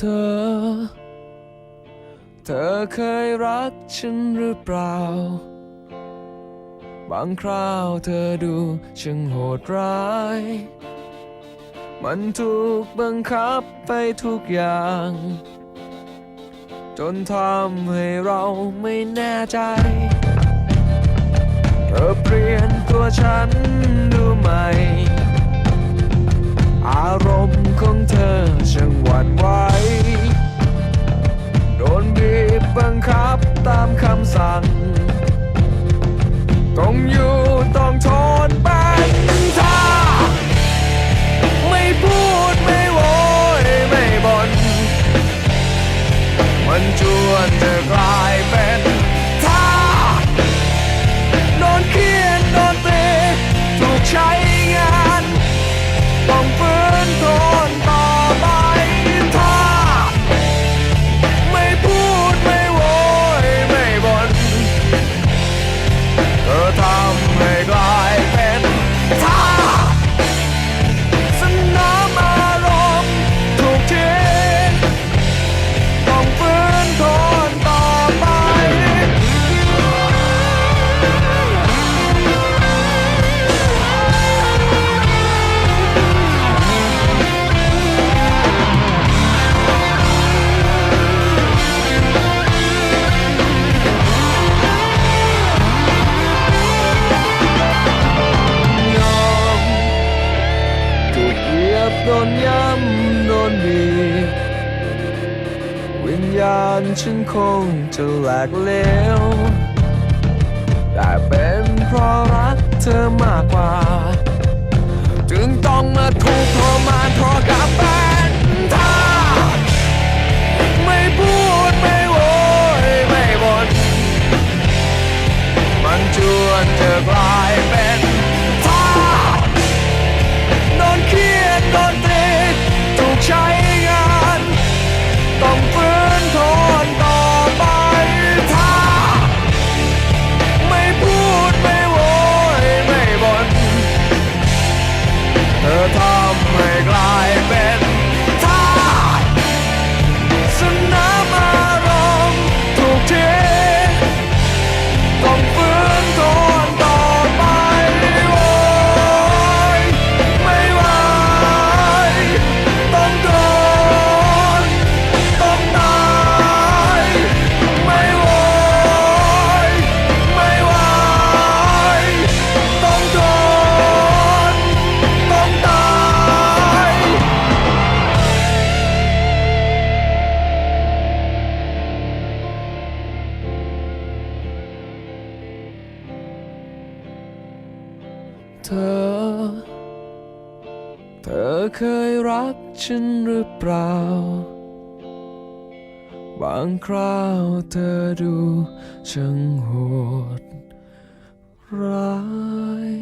เธอ เธอเคยรักฉันหรือเปล่า บางคราวเธอดูช่างโหดร้าย มันถูกบังคับไปทุกอย่าง จนทำให้เราไม่แน่ใจ เธอเปลี่ยนตัวฉันดูไหม คับตามคำสั่ง ต้องอยู่ต้องทนเป็นท่าไม่พูดไม่โวยไม่บน่นมันจวนจะกลา บโดนย้ำโดนบีบวิญญาณฉันคงจะแหลกเหลวแต่เป็นเพราะรักเธอมากกว่า จึงต้องมาถูกทรมานเพราะกับเป็นท่าไม่พูดไม่โวยไม่บ่นมันจวนจะกลายเป็น เธอทำให้กลายเป็น เธอ เธอเคยรักฉันหรือเปล่า บางคราวเธอดูช่างโหดร้าย